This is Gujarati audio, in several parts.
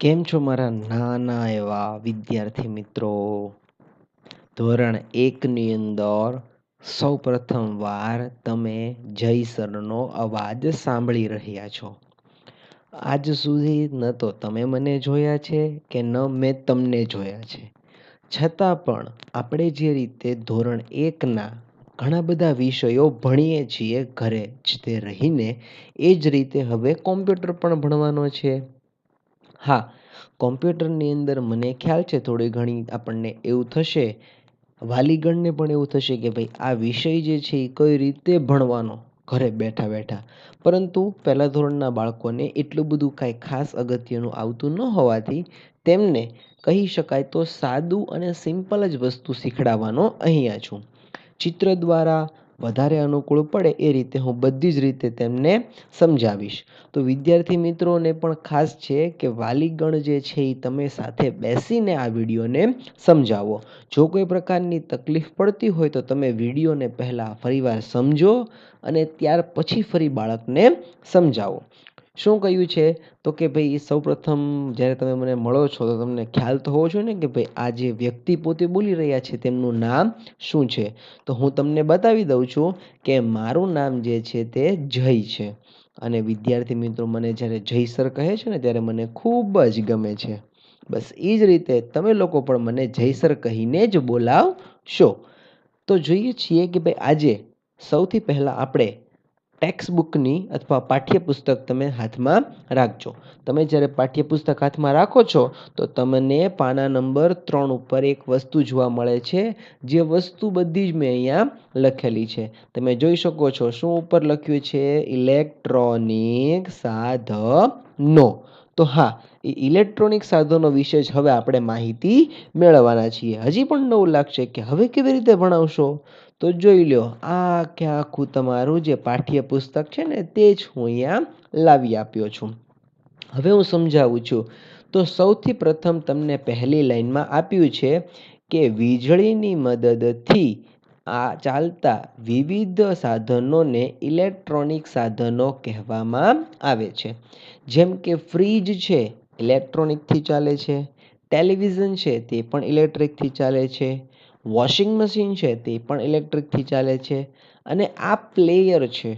કેમ છો મારા નાના એવા વિદ્યાર્થી મિત્રો? ધોરણ એકની અંદર સૌ પ્રથમ વાર તમે જય સરનો અવાજ સાંભળી રહ્યા છો. આજ સુધી ન તો તમે મને જોયા છે કે ન મેં તમને જોયા છે. છતાં પણ આપણે જે રીતે ધોરણ એકના ઘણા બધા વિષયો ભણીએ છીએ ઘરે જ તે રહીને એ જ રીતે હવે કોમ્પ્યુટર પણ ભણવાનો છે. હા, કોમ્પ્યુટરની અંદર મને ખ્યાલ છે થોડી ઘણી આપણને એવું થશે, વાલીગણને પણ એવું થશે કે ભાઈ, આ વિષય જે છે એ કઈ રીતે ભણવાનો? ઘરે બેઠા બેઠા. પરંતુ પહેલા ધોરણના બાળકોને એટલું બધું કાંઈ ખાસ અગત્યનું આવતું ન હોવાથી તેમને કહી શકાય તો સાદું અને સિમ્પલ જ વસ્તુ શીખડાવવાનો અહીંયા છું. ચિત્ર દ્વારા વધારે અનુકૂળ પડે એ રીતે હું બધી જ રીતે તેમને સમજાવીશ. તો વિદ્યાર્થી મિત્રોને પણ ખાસ છે કે વાલીગણ જે છે એ તમે સાથે બેસીને આ વિડીયોને સમજાવો. જો કોઈ પ્રકારની તકલીફ પડતી હોય તો તમે વિડીયોને પહેલાં ફરીવાર સમજો અને ત્યાર પછી ફરી બાળકને સમજાવો. શું કહ્યું છે? તો કે ભાઈ સૌપ્રથમ જ્યારે તમે મને મળો છો, તો તમને ખ્યાલ તો હોવો જોઈએ ને કે ભાઈ, આ જે વ્યક્તિ પોતે બોલી રહ્યા છે, તેમનું નામ શું છે? તો હું તમને બતાવી દઉં છું કે મારું નામ જે છે તે જય છે. અને વિદ્યાર્થી મિત્રો, મને જ્યારે જય સર કહે છે ને, ત્યારે મને ખૂબ જ ગમે છે. બસ એ જ રીતે તમે લોકો પણ મને જય સર કહીને જ બોલાવશો. તો જોઈએ છીએ કે ભાઈ, આજે સૌથી પહેલાં આપણે ટેક્સ્ટબુકની અથવા પાઠ્યપુસ્તક તમે હાથમાં રાખજો. તમે જ્યારે પાઠ્યપુસ્તક હાથમાં રાખો છો, તો તમને પાના નંબર ત્રણ ઉપર એક વસ્તુ જોવા મળે છે, જે વસ્તુ બધી જ મેં અહીંયા લખેલી છે. તમે જોઈ શકો છો શું ઉપર લખ્યું છે? ઇલેક્ટ્રોનિક સાધનો. તો હા, એ ઇલેક્ટ્રોનિક સાધનો વિશે જ હવે આપણે માહિતી મેળવવાના છીએ. હજી પણ નવું લાગશે કે હવે કેવી રીતે ભણાવશો? તો જોઈ લો આ કે આખું તમારું જે પાઠ્યપુસ્તક છે ને તે જ હું અહીંયા લાવી આપ્યો છું. હવે હું સમજાવું છું. તો સૌથી પ્રથમ તમને પહેલી લાઈનમાં આપ્યું છે કે વીજળીની મદદથી આ ચાલતા વિવિધ સાધનોને ઇલેક્ટ્રોનિક સાધનો કહેવામાં આવે છે. જેમ કે ફ્રીજ છે, ઇલેક્ટ્રોનિકથી ચાલે છે. ટેલિવિઝન છે, તે પણ ઇલેક્ટ્રિકથી ચાલે છે. વોશિંગ મશીન છે તે પણ ઇલેક્ટ્રિકથી ચાલે છે અને આ પ્લેયર છે.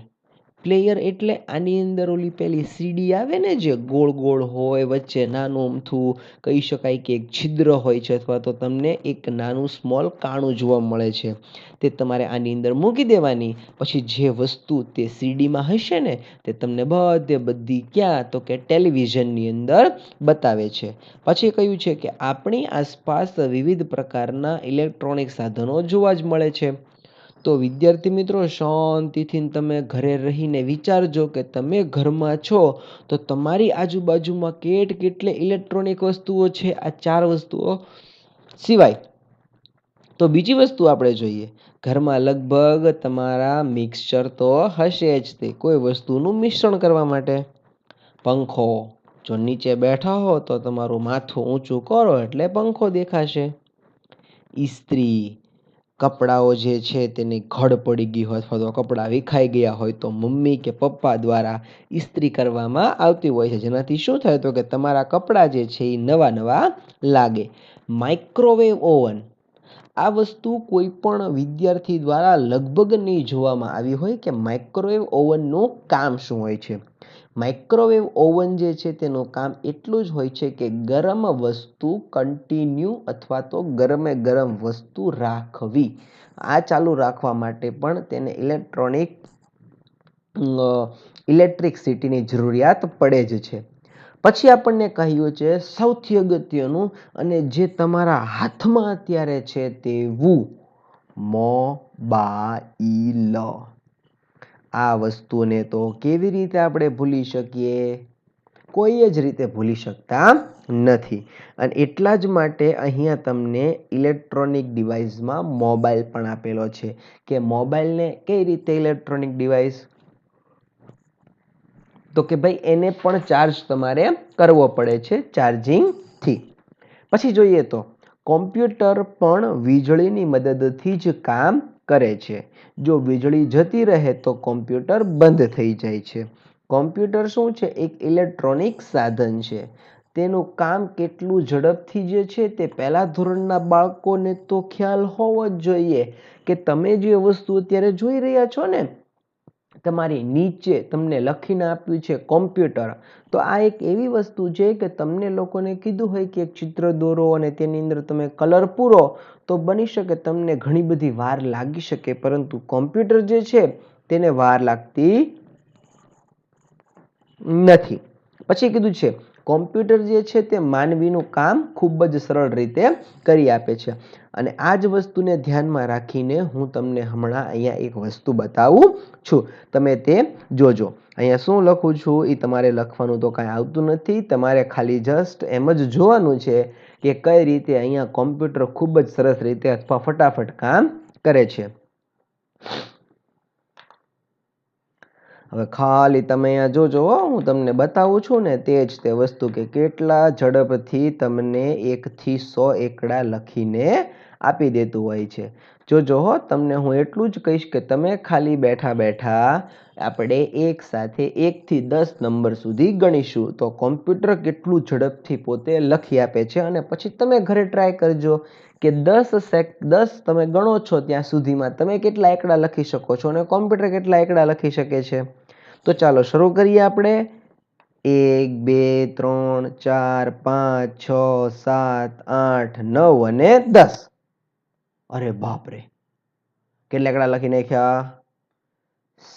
પ્લેયર એટલે આની અંદર ઓલી પેલી સીડી આવે ને જે ગોળ ગોળ હોય, વચ્ચે નાનું અમથું કહી શકાય કે એક છિદ્ર હોય છે અથવા તો તમને એક નાનું સ્મોલ કાણું જોવા મળે છે. તે તમારે આની અંદર મૂકી દેવાની. પછી જે વસ્તુ તે સીડીમાં હશે ને, તે તમને બધે બધી ક્યાં તો કે ટેલિવિઝનની અંદર બતાવે છે. પછી કહ્યું છે કે આપણી આસપાસ વિવિધ પ્રકારના ઇલેક્ટ્રોનિક સાધનો જોવા જ મળે છે. તો વિદ્યાર્થી મિત્રો, શાંતિથી તમે ઘરે રહીને વિચારજો કે તમે ઘરમાં છો, તો તમારી આજુબાજુમાં કેટ કેટલી ઇલેક્ટ્રોનિક વસ્તુઓ છે? આ ચાર વસ્તુઓ સિવાય. તો બીજી વસ્તુ આપણે જોઈએ. ઘરમાં લગભગ તમારા મિક્સચર તો હશે જ તે, કોઈ વસ્તુનું મિશ્રણ કરવા માટે. પંખો, જો નીચે બેઠા હો તો તમારું માથું ઊંચું કરો એટલે પંખો દેખાશે. ઇસ્ત્રી કપડાઓ જે છે તેની ઘડ પડી ગઈ હોય અથવા તો કપડાં વિખાઈ ગયા હોય તો મમ્મી કે પપ્પા દ્વારા ઇસ્ત્રી કરવામાં આવતી હોય છે. જેનાથી શું થાય તો કે તમારા કપડાં જે છે એ નવા નવા લાગે. માઇક્રોવેવ ઓવન આ વસ્તુ કોઈ પણ વિદ્યાર્થી દ્વારા લગભગ નહીં જોવામાં આવી હોય કે માઇક્રોવેવ ઓવનનું કામ શું હોય છે. માઇક્રોવેવ ઓવન જે છે તેનું કામ એટલું જ હોય છે કે ગરમ વસ્તુ કન્ટિન્યુ અથવા તો ગરમે ગરમ વસ્તુ રાખવી. આ ચાલુ રાખવા માટે પણ તેને ઇલેક્ટ્રોનિક ઇલેક્ટ્રિકસિટીની જરૂરિયાત પડે જ છે. પછી આપણને કહ્યું છે સૌથી અગત્યનું અને જે તમારા હાથમાં અત્યારે છે તેવું. મોબાઈલ. આ વસ્તુને તો કેવી રીતે આપણે ભૂલી શકીએ? કોઈ જ રીતે ભૂલી શકતા નથી. અને એટલા જ માટે અહીંયા તમને ઇલેક્ટ્રોનિક ડિવાઇસમાં મોબાઈલ પણ આપેલો છે. કે મોબાઈલને કઈ રીતે ઇલેક્ટ્રોનિક ડિવાઇસ? તો કે ભાઈ એને પણ ચાર્જ તમારે કરવો પડે છે ચાર્જિંગથી. પછી જોઈએ તો, કોમ્પ્યુટર પણ વીજળીની મદદથી જ કામ કરે છે. જો વીજળી જતી રહે તો કોમ્પ્યુટર બંધ થઈ જાય છે. કોમ્પ્યુટર શું છે? એક ઇલેક્ટ્રોનિક સાધન છે. તેનું કામ કેટલું ઝડપથી જે છે તે પહેલાં ધોરણના બાળકોને તો ખ્યાલ હોવો જ જોઈએ કે તમે જે વસ્તુ અત્યારે જોઈ રહ્યા છો ને તમારી નીચે તમને લખીને આપ્યું છે કોમ્પ્યુટર, તો આ એક એવી વસ્તુ છે કે તમને લોકોને કીધું હોય કે એક ચિત્ર દોરો અને તેની અંદર તમે કલર પૂરો, તો બની શકે તમને ઘણી બધી વાર લાગી શકે, પરંતુ કોમ્પ્યુટર જે છે તેને વાર લાગતી નથી. પછી કીધું છે કોમ્પ્યુટર જે છે તે માનવીનું કામ ખૂબ જ સરળ રીતે કરી આપે છે. અને આ જ વસ્તુને ધ્યાનમાં રાખીને હું તમને હમણાં અહીંયા એક વસ્તુ બતાવું છું. તમે તે જોજો. અહીંયા શું લખું છું? એ તમારે લખવાનું તો કાંઈ આવતું નથી. તમારે ખાલી જસ્ટ એમ જ જોવાનું છે કે કઈ રીતે અહીંયા કોમ્પ્યુટર ખૂબ જ સરસ રીતે અથવા ફટાફટ કામ કરે છે. હવે ખાલી તમે અહીંયા જોજો હું તમને બતાવું છું ને તે જ તે વસ્તુ કે કેટલા ઝડપથી તમને એકથી સો એકડા લખીને આપી દેતું હોય છે. જોજો હો, તમને હું એટલું જ કહીશ કે તમે ખાલી બેઠા બેઠા આપણે એક સાથે એકથી દસ નંબર સુધી ગણીશું. તો કોમ્પ્યુટર કેટલું ઝડપથી પોતે લખી આપે છે અને પછી તમે ઘરે ટ્રાય કરજો કે દસ સેક દસ તમે ગણો છો ત્યાં સુધીમાં તમે કેટલા એકડા લખી શકો છો અને કોમ્પ્યુટર કેટલા એકડા લખી શકે છે. તો ચાલો શરૂ કરીએ આપણે. એક, બે, ત્રણ, ચાર, પાંચ, છ, સાત, આઠ, નવ અને દસ. અરે બાપરે. કેટલા આંકડા લખી નાખ્યા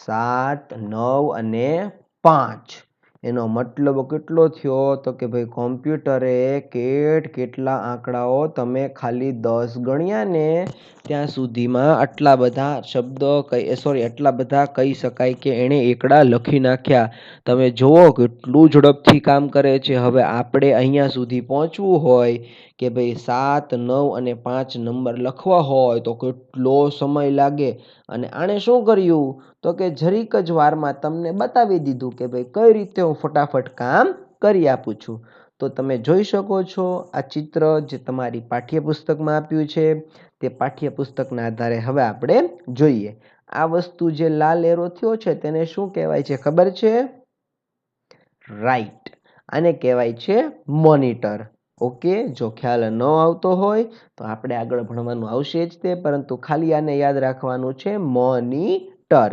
સાત, નવ અને પાંચ. એનો મતલબ કેટલો થયો? તો કે ભાઈ કોમ્પ્યુટરે કેટ કેટલા આંકડાઓ તમે ખાલી દસ ગણ્યા ને ત્યાં સુધીમાં આટલા બધા શબ્દો કહી સોરી આટલા બધા કહી શકાય કે એણે એકડા લખી નાખ્યા. તમે જુઓ કેટલું ઝડપથી કામ કરે છે. હવે આપણે અહીંયા સુધી પહોંચવું હોય કે ભાઈ સાત, નવ અને પાંચ નંબર લખવા હોય તો કેટલો સમય લાગે? અને આણે શું કર્યું? તો કે જરીક જ વારમાં તમને બતાવી દીધું કે ભાઈ કઈ રીતે હું ફટાફટ કામ કરી આપું છું. તો તમે જોઈ શકો છો, આ ચિત્ર જે તમારી પાઠ્યપુસ્તકમાં આપ્યું છે, તે પાઠ્યપુસ્તકના આધારે હવે આપણે જોઈએ. આ વસ્તુ જે લાલ એરો થયો છે તેને શું કહેવાય છે ખબર છે? રાઈટ. આને કહેવાય છે મોનિટર. ઓકે, જો ખ્યાલ ન આવતો હોય, તો આપણે આગળ ભણવાનું આવશે જ તે, પરંતુ ખાલી આને યાદ રાખવાનું છે, મોનીટર.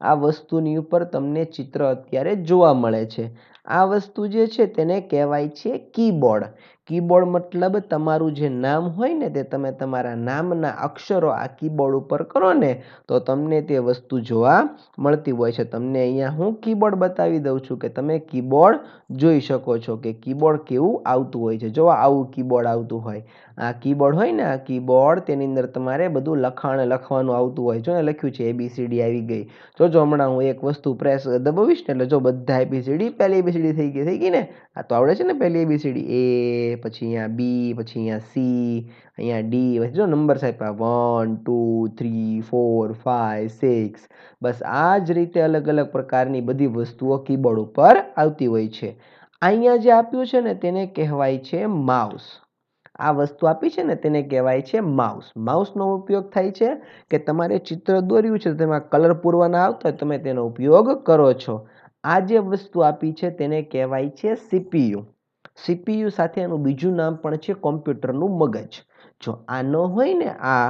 આ વસ્તુની ઉપર તમને ચિત્ર અત્યારે જોવા મળે છે. આ વસ્તુ જે છે તેને કહેવાય છે કીબોર્ડ. કીબોર્ડ મતલબ તમારું જે નામ હોય ને તે તમે તમારા નામના અક્ષરો આ કીબોર્ડ ઉપર કરો ને તો તમને તે વસ્તુ જોવા મળતી હોય છે. તમને અહીંયા હું કીબોર્ડ બતાવી દઉં છું કે તમે કીબોર્ડ જોઈ શકો છો કે કીબોર્ડ કેવું આવતું હોય છે. જો આવું કીબોર્ડ આવતું હોય, આ કીબોર્ડ હોય ને આ કીબોર્ડ તેની અંદર તમારે બધું લખાણ લખવાનું આવતું હોય જો ને લખ્યું છે એબીસીડી આવી ગઈ. જો જો હમણાં હું એક વસ્તુ પ્રેસ દબાવીશ ને એટલે જો બધા એબીસીડી પહેલી એબીસીડી થઈ ગઈ. થઈ ગઈ ને? આ તો આવડે છે ને પહેલી એબીસીડી એ પછી અહીંયા બી પછી અહીંયા સી અહીંયા ડી પછી જો નંબર્સ આપ્યા one two three four five six બસ આ જ રીતે અલગ અલગ પ્રકારની બધી વસ્તુઓ કીબોર્ડ ઉપર આવતી હોય છે. અહીંયા જે આપ્યું છે ને તેને કહેવાય છે માઉસ. આ વસ્તુ આપી છે ને તેને કહેવાય છે માઉસ. માઉસનો ઉપયોગ થાય છે કે તમારે ચિત્ર દોર્યું છે તેમાં કલર પૂરવાના આવતા હોય તમે તેનો ઉપયોગ કરો છો. આ જે વસ્તુ આપી છે તેને કહેવાય છે સીપીયુ સીપીયુ સાથે એનું બીજું નામ પણ છે કોમ્પ્યુટરનું મગજ. જો આ ન હોય ને આ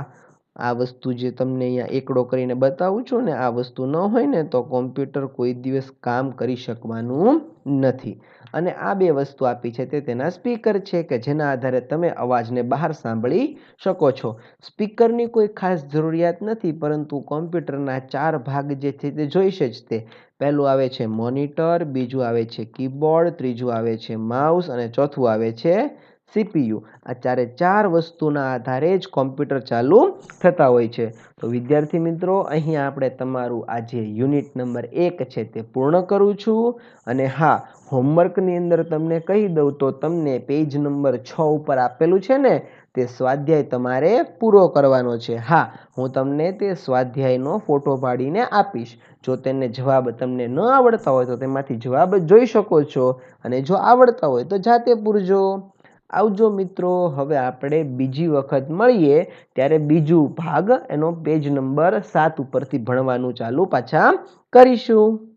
આ વસ્તુ જે તમને અહીંયા એકડો કરીને બતાવું છું ને, આ વસ્તુ ન હોય ને તો કોમ્પ્યુટર કોઈ દિવસ કામ કરી શકવાનું નથી. અને આ બે વસ્તુ આપી છે તે તેના સ્પીકર છે કે જેના આધારે તમે અવાજને બહાર સાંભળી શકો છો. સ્પીકરની કોઈ ખાસ જરૂરિયાત નથી, પરંતુ કોમ્પ્યુટરના ચાર ભાગ જે છે તે જોઈશે જ તે. પહેલું આવે છે મોનિટર, બીજું આવે છે કીબોર્ડ, ત્રીજું આવે છે માઉસ અને ચોથું આવે છે સીપીયુ. આ ચારે ચાર વસ્તુના આધારે જ કોમ્પ્યુટર ચાલુ થતા હોય છે. તો વિદ્યાર્થી મિત્રો અહીંયા આપણે તમારું આ જે યુનિટ નંબર એક છે તે પૂર્ણ કરું છું. અને હા, હોમવર્કની અંદર તમને કહી દઉં તો તમને પેજ નંબર છ ઉપર આપેલું છે ને, તે સ્વાધ્યાય તમારે પૂરો કરવાનો છે. હા, હું તમને તે સ્વાધ્યાયનો ફોટો પાડીને આપીશ. જો તેને જવાબ તમને ન આવડતા હોય તો તેમાંથી જવાબ જોઈ શકો છો. અને જો આવડતા હોય તો જાતે પૂરજો. આવજો મિત્રો, હવે આપણે બીજી વખત મળીએ ત્યારે બીજું ભાગ, એનો પેજ નંબર સાત ઉપરથી ભણવાનું ચાલુ પાછા કરીશું.